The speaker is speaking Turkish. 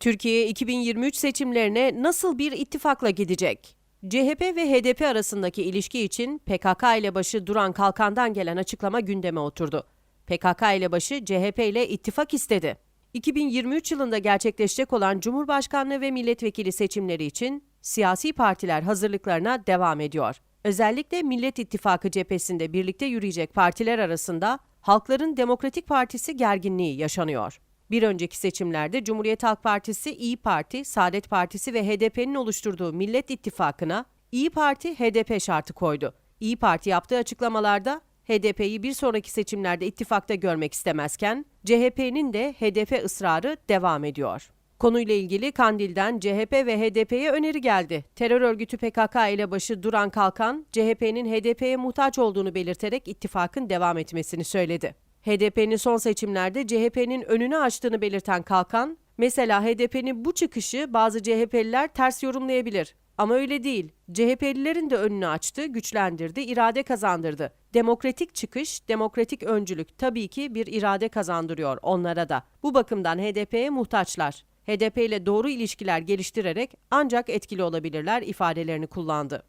Türkiye 2023 seçimlerine nasıl bir ittifakla gidecek? CHP ve HDP arasındaki ilişki için PKK ile başı Duran Kalkan'dan gelen açıklama gündeme oturdu. PKK ile başı CHP ile ittifak istedi. 2023 yılında gerçekleşecek olan Cumhurbaşkanlığı ve milletvekili seçimleri için siyasi partiler hazırlıklarına devam ediyor. Özellikle Millet İttifakı cephesinde birlikte yürüyecek partiler arasında Halkların Demokratik Partisi gerginliği yaşanıyor. Bir önceki seçimlerde Cumhuriyet Halk Partisi, İyi Parti, Saadet Partisi ve HDP'nin oluşturduğu Millet İttifakı'na İyi Parti HDP şartı koydu. İyi Parti yaptığı açıklamalarda HDP'yi bir sonraki seçimlerde ittifakta görmek istemezken CHP'nin de HDP ısrarı devam ediyor. Konuyla ilgili Kandil'den CHP ve HDP'ye öneri geldi. Terör örgütü PKK elebaşı Duran Kalkan, CHP'nin HDP'ye muhtaç olduğunu belirterek ittifakın devam etmesini söyledi. HDP'nin son seçimlerde CHP'nin önünü açtığını belirten Kalkan, mesela HDP'nin bu çıkışı bazı CHP'liler ters yorumlayabilir. Ama öyle değil. CHP'lilerin de önünü açtı, güçlendirdi, irade kazandırdı. Demokratik çıkış, demokratik öncülük tabii ki bir irade kazandırıyor onlara da. Bu bakımdan HDP'ye muhtaçlar. HDP ile doğru ilişkiler geliştirerek ancak etkili olabilirler ifadelerini kullandı.